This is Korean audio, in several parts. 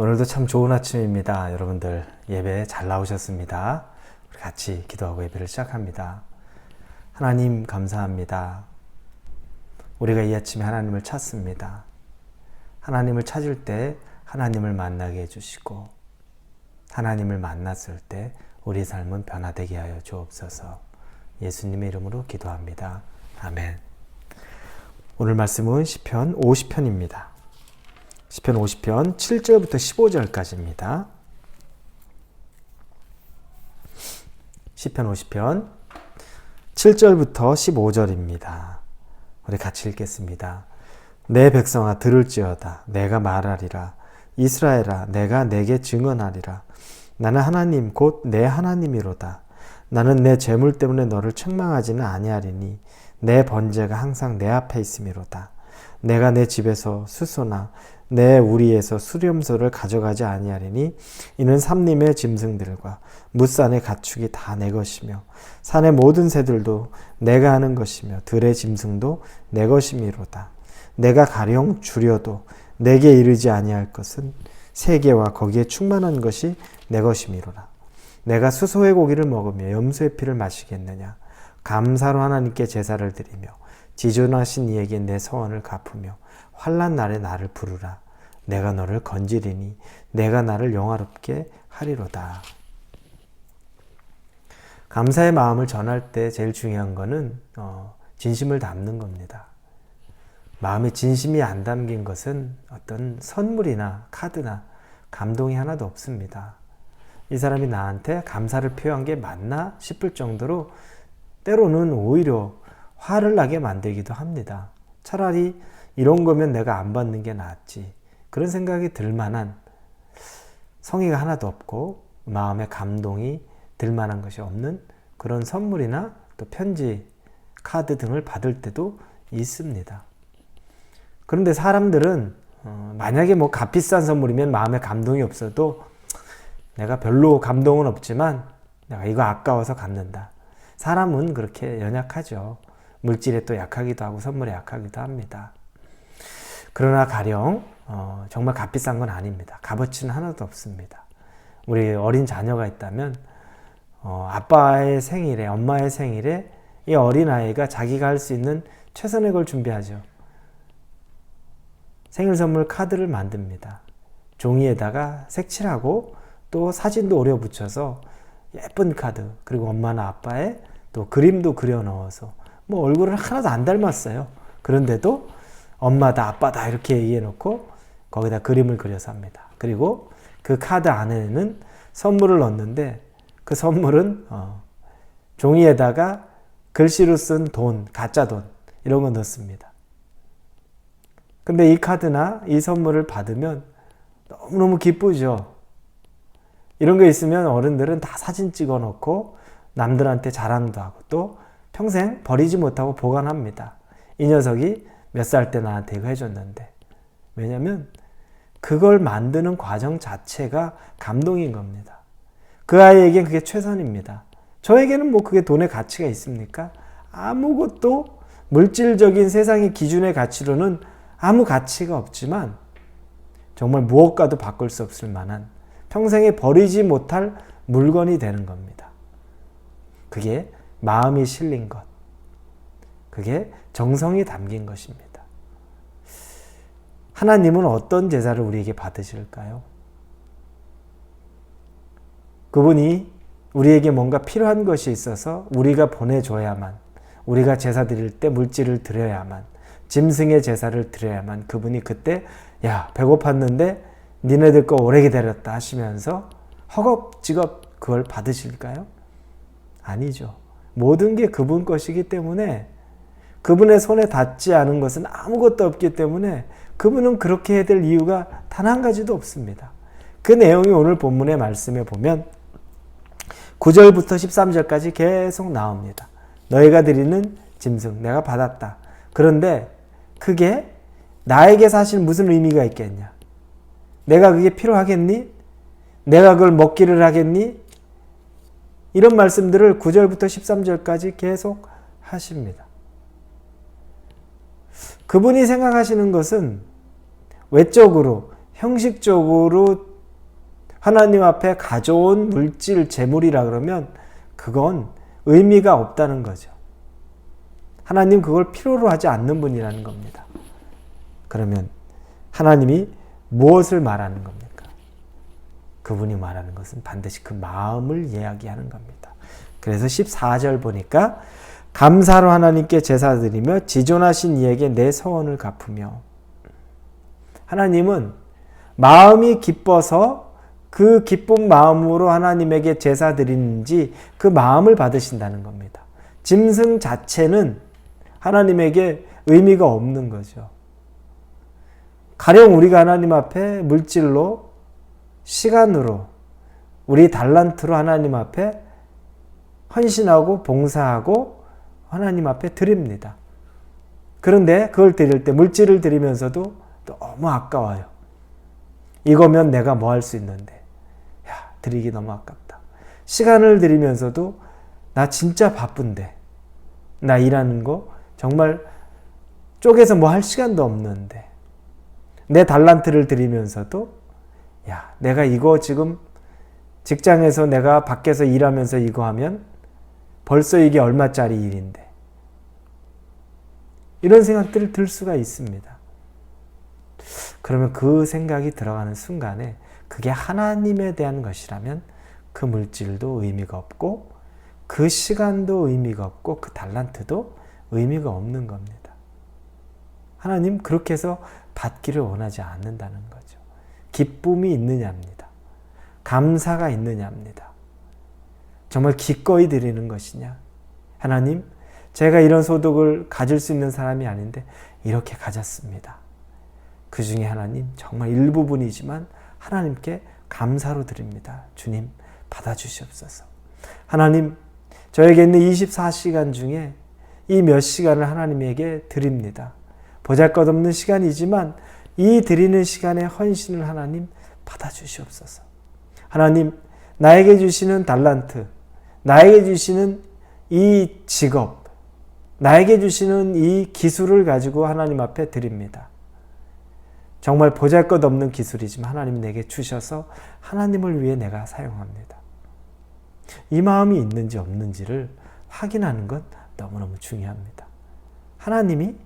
오늘도 참 좋은 아침입니다. 여러분들 예배 잘 나오셨습니다. 같이 기도하고 예배를 시작합니다. 하나님 감사합니다. 우리가 이 아침에 하나님을 찾습니다. 하나님을 찾을 때 하나님을 만나게 해주시고 하나님을 만났을 때 우리 삶은 변화되게 하여 주옵소서. 예수님의 이름으로 기도합니다. 아멘. 오늘 말씀은 시편 50편입니다. 시편 50편 7절부터 15절까지입니다. 시편 50편 7절부터 15절입니다. 우리 같이 읽겠습니다. 내 백성아 들을지어다 내가 말하리라 이스라엘아 내가 내게 증언하리라 나는 하나님 곧 내 하나님이로다 나는 내 재물 때문에 너를 책망하지는 아니하리니 내 번제가 항상 내 앞에 있음이로다 내가 내 집에서 수소나 내 우리에서 수렴소를 가져가지 아니하리니 이는 삼림의 짐승들과 무산의 가축이 다 내 것이며 산의 모든 새들도 내가 하는 것이며 들의 짐승도 내 것이미로다. 내가 가령 줄여도 내게 이르지 아니할 것은 세계와 거기에 충만한 것이 내 것이미로라. 내가 수소의 고기를 먹으며 염소의 피를 마시겠느냐? 감사로 하나님께 제사를 드리며 지존하신 이에게 내 서원을 갚으며 환란 날에 나를 부르라. 내가 너를 건지리니 내가 나를 영화롭게 하리로다. 감사의 마음을 전할 때 제일 중요한 거는 어, 진심을 담는 겁니다. 마음에 진심이 안 담긴 것은 어떤 선물이나 카드나 감동이 하나도 없습니다. 이 사람이 나한테 감사를 표한 게 맞나 싶을 정도로 때로는 오히려 화를 나게 만들기도 합니다. 차라리 이런 거면 내가 안 받는 게 낫지. 그런 생각이 들 만한 성의가 하나도 없고 마음의 감동이 들 만한 것이 없는 그런 선물이나 또 편지, 카드 등을 받을 때도 있습니다. 그런데 사람들은 어, 만약에 뭐 값비싼 선물이면 마음에 감동이 없어도 내가 별로 감동은 없지만 내가 이거 아까워서 갖는다. 사람은 그렇게 연약하죠. 물질에 또 약하기도 하고 선물에 약하기도 합니다. 그러나 가령 어, 정말 값비싼 건 아닙니다. 값어치는 하나도 없습니다. 우리 어린 자녀가 있다면 어, 아빠의 생일에 엄마의 생일에 이 어린 아이가 자기가 할 수 있는 최선의 걸 준비하죠. 생일 선물 카드를 만듭니다. 종이에다가 색칠하고 또 사진도 오려 붙여서 예쁜 카드 그리고 엄마나 아빠의 또 그림도 그려 넣어서 뭐 얼굴을 하나도 안 닮았어요. 그런데도 엄마다 아빠다 이렇게 얘기해 놓고 거기다 그림을 그려서 합니다. 그리고 그 카드 안에는 선물을 넣는데 그 선물은 어, 종이에다가 글씨로 쓴 돈, 가짜 돈 이런 거 넣습니다. 근데 이 카드나 이 선물을 받으면 너무너무 기쁘죠. 이런 거 있으면 어른들은 다 사진 찍어 놓고 남들한테 자랑도 하고 또 평생 버리지 못하고 보관합니다. 이 녀석이 몇 살 때 나한테 이거 해줬는데. 왜냐면 그걸 만드는 과정 자체가 감동인 겁니다. 그 아이에겐 그게 최선입니다. 저에게는 뭐 그게 돈의 가치가 있습니까? 아무것도 물질적인 세상의 기준의 가치로는 아무 가치가 없지만 정말 무엇과도 바꿀 수 없을 만한 평생에 버리지 못할 물건이 되는 겁니다. 그게 마음이 실린 것. 그게 정성이 담긴 것입니다. 하나님은 어떤 제사를 우리에게 받으실까요? 그분이 우리에게 뭔가 필요한 것이 있어서 우리가 보내줘야만, 우리가 제사 드릴 때 물질을 드려야만, 짐승의 제사를 드려야만 그분이 그때 야 배고팠는데 니네들 거 오래 기다렸다 하시면서 허겁지겁 그걸 받으실까요? 아니죠. 모든 게 그분 것이기 때문에 그분의 손에 닿지 않은 것은 아무것도 없기 때문에 그분은 그렇게 해야 될 이유가 단 한 가지도 없습니다. 그 내용이 오늘 본문의 말씀에 보면 9절부터 13절까지 계속 나옵니다. 너희가 드리는 짐승 내가 받았다. 그런데 그게 나에게 사실 무슨 의미가 있겠냐? 내가 그게 필요하겠니? 내가 그걸 먹기를 하겠니? 이런 말씀들을 9절부터 13절까지 계속 하십니다. 그분이 생각하시는 것은 외적으로, 형식적으로 하나님 앞에 가져온 물질, 재물이라 그러면 그건 의미가 없다는 거죠. 하나님 그걸 필요로 하지 않는 분이라는 겁니다. 그러면 하나님이 무엇을 말하는 겁니까? 그분이 말하는 것은 반드시 그 마음을 이야기하는 겁니다. 그래서 14절 보니까 감사로 하나님께 제사 드리며 지존하신 이에게 내 서원을 갚으며 하나님은 마음이 기뻐서 그 기쁜 마음으로 하나님에게 제사 드리는지 그 마음을 받으신다는 겁니다. 짐승 자체는 하나님에게 의미가 없는 거죠. 가령 우리가 하나님 앞에 물질로, 시간으로, 우리 달란트로 하나님 앞에 헌신하고 봉사하고 하나님 앞에 드립니다. 그런데 그걸 드릴 때 물질을 드리면서도 너무 아까워요. 이거면 내가 뭐 할 수 있는데. 야, 드리기 너무 아깝다. 시간을 드리면서도 나 진짜 바쁜데. 나 일하는 거 정말 쪼개서 뭐 할 시간도 없는데. 내 달란트를 드리면서도 야, 내가 이거 지금 직장에서 내가 밖에서 일하면서 이거 하면 벌써 이게 얼마짜리 일인데. 이런 생각들을 들 수가 있습니다. 그러면 그 생각이 들어가는 순간에 그게 하나님에 대한 것이라면 그 물질도 의미가 없고 그 시간도 의미가 없고 그 달란트도 의미가 없는 겁니다. 하나님 그렇게 해서 받기를 원하지 않는다는 거죠. 기쁨이 있느냐입니다. 감사가 있느냐입니다. 정말 기꺼이 드리는 것이냐? 하나님, 제가 이런 소득을 가질 수 있는 사람이 아닌데 이렇게 가졌습니다. 그 중에 하나님 정말 일부분이지만 하나님께 감사로 드립니다. 주님 받아 주시옵소서. 하나님 저에게 있는 24시간 중에 이 몇 시간을 하나님에게 드립니다. 보잘것없는 시간이지만 이 드리는 시간의 헌신을 하나님 받아 주시옵소서. 하나님 나에게 주시는 달란트, 나에게 주시는 이 직업, 나에게 주시는 이 기술을 가지고 하나님 앞에 드립니다. 정말 보잘 것 없는 기술이지만 하나님 내게 주셔서 하나님을 위해 내가 사용합니다. 이 마음이 있는지 없는지를 확인하는 건 너무너무 중요합니다. 하나님이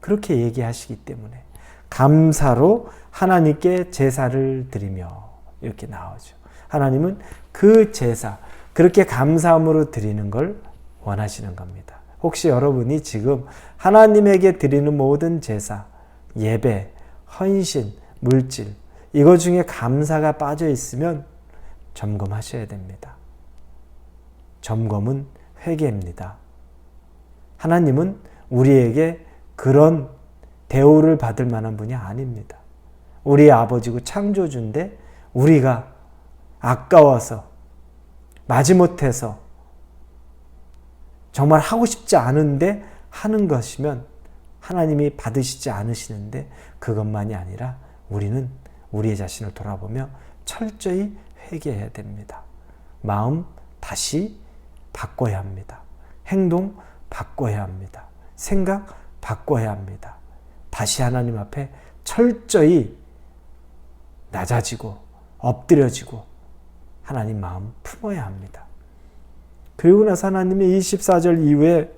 그렇게 얘기하시기 때문에 감사로 하나님께 제사를 드리며 이렇게 나오죠. 하나님은 그 제사, 그렇게 감사함으로 드리는 걸 원하시는 겁니다. 혹시 여러분이 지금 하나님에게 드리는 모든 제사, 예배, 헌신, 물질, 이거 중에 감사가 빠져 있으면 점검하셔야 됩니다. 점검은 회개입니다. 하나님은 우리에게 그런 대우를 받을 만한 분이 아닙니다. 우리 아버지고 창조주인데 우리가 아까워서 마지못해서 정말 하고 싶지 않은데 하는 것이면 하나님이 받으시지 않으시는데 그것만이 아니라 우리는 우리의 자신을 돌아보며 철저히 회개해야 됩니다. 마음 다시 바꿔야 합니다. 행동 바꿔야 합니다. 생각 바꿔야 합니다. 다시 하나님 앞에 철저히 낮아지고 엎드려지고 하나님 마음 품어야 합니다. 그리고 나서 하나님의 24절 이후에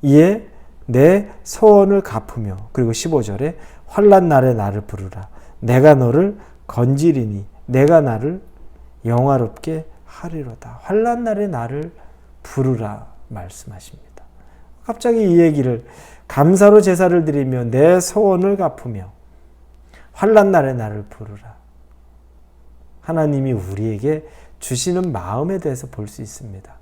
이에 내 소원을 갚으며 그리고 15절에 환란 날에 나를 부르라 내가 너를 건지리니 내가 나를 영화롭게 하리로다 환란 날에 나를 부르라 말씀하십니다. 갑자기 이 얘기를 감사로 제사를 드리며 내 소원을 갚으며 환란 날에 나를 부르라. 하나님이 우리에게 주시는 마음에 대해서 볼 수 있습니다.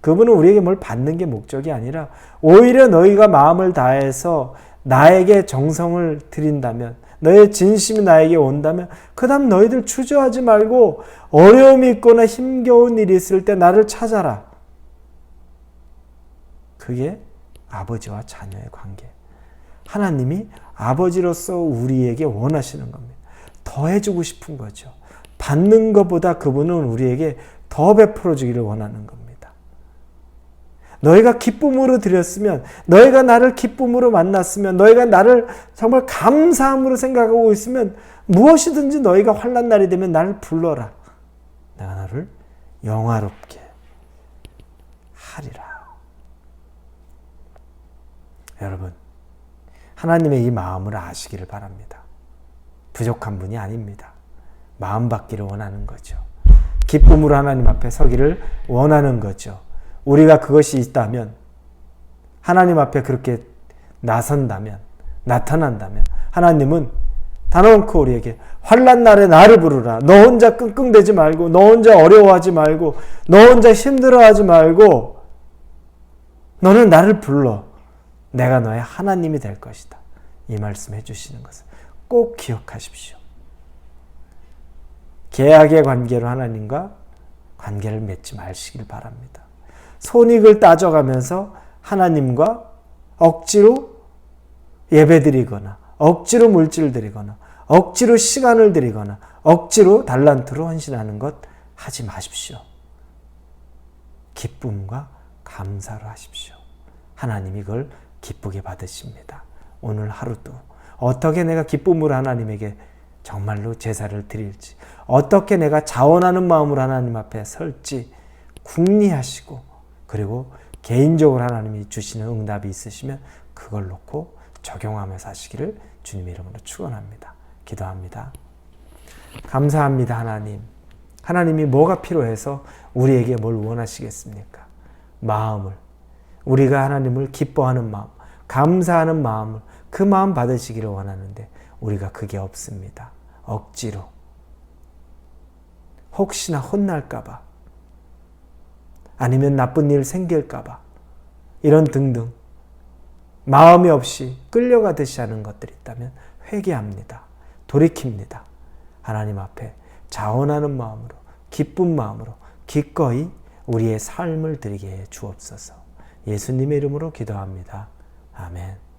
그분은 우리에게 뭘 받는 게 목적이 아니라 오히려 너희가 마음을 다해서 나에게 정성을 드린다면 너의 진심이 나에게 온다면 그 다음 너희들 추저하지 말고 어려움이 있거나 힘겨운 일이 있을 때 나를 찾아라. 그게 아버지와 자녀의 관계. 하나님이 아버지로서 우리에게 원하시는 겁니다. 더 해주고 싶은 거죠. 받는 것보다 그분은 우리에게 더 베풀어 주기를 원하는 겁니다. 너희가 기쁨으로 드렸으면, 너희가 나를 기쁨으로 만났으면, 너희가 나를 정말 감사함으로 생각하고 있으면 무엇이든지 너희가 환란 날이 되면 나를 불러라. 내가 너를 영화롭게 하리라. 여러분, 하나님의 이 마음을 아시기를 바랍니다. 부족한 분이 아닙니다. 마음 받기를 원하는 거죠. 기쁨으로 하나님 앞에 서기를 원하는 거죠. 우리가 그것이 있다면, 하나님 앞에 그렇게 나선다면, 나타난다면, 하나님은 단언코 우리에게 환란 날에 나를 부르라. 너 혼자 끙끙대지 말고, 너 혼자 어려워하지 말고, 너 혼자 힘들어하지 말고, 너는 나를 불러. 내가 너의 하나님이 될 것이다. 이 말씀 해주시는 것을 꼭 기억하십시오. 계약의 관계로 하나님과 관계를 맺지 마시길 바랍니다. 손익을 따져가면서 하나님과 억지로 예배드리거나 억지로 물질 드리거나 억지로 시간을 드리거나 억지로 달란트로 헌신하는 것 하지 마십시오. 기쁨과 감사로 하십시오. 하나님이 그걸 기쁘게 받으십니다. 오늘 하루도 어떻게 내가 기쁨으로 하나님에게 정말로 제사를 드릴지, 어떻게 내가 자원하는 마음으로 하나님 앞에 설지 궁리하시고, 그리고 개인적으로 하나님이 주시는 응답이 있으시면 그걸 놓고 적용하며 사시기를 주님의 이름으로 축원합니다. 기도합니다. 감사합니다, 하나님. 하나님이 뭐가 필요해서 우리에게 뭘 원하시겠습니까? 마음을 우리가 하나님을 기뻐하는 마음, 감사하는 마음을 그 마음 받으시기를 원하는데 우리가 그게 없습니다. 억지로. 혹시나 혼날까봐. 아니면 나쁜 일 생길까봐. 이런 등등. 마음이 없이 끌려가듯이 하는 것들이 있다면 회개합니다. 돌이킵니다. 하나님 앞에 자원하는 마음으로, 기쁜 마음으로 기꺼이 우리의 삶을 드리게 해 주옵소서. 예수님의 이름으로 기도합니다. 아멘.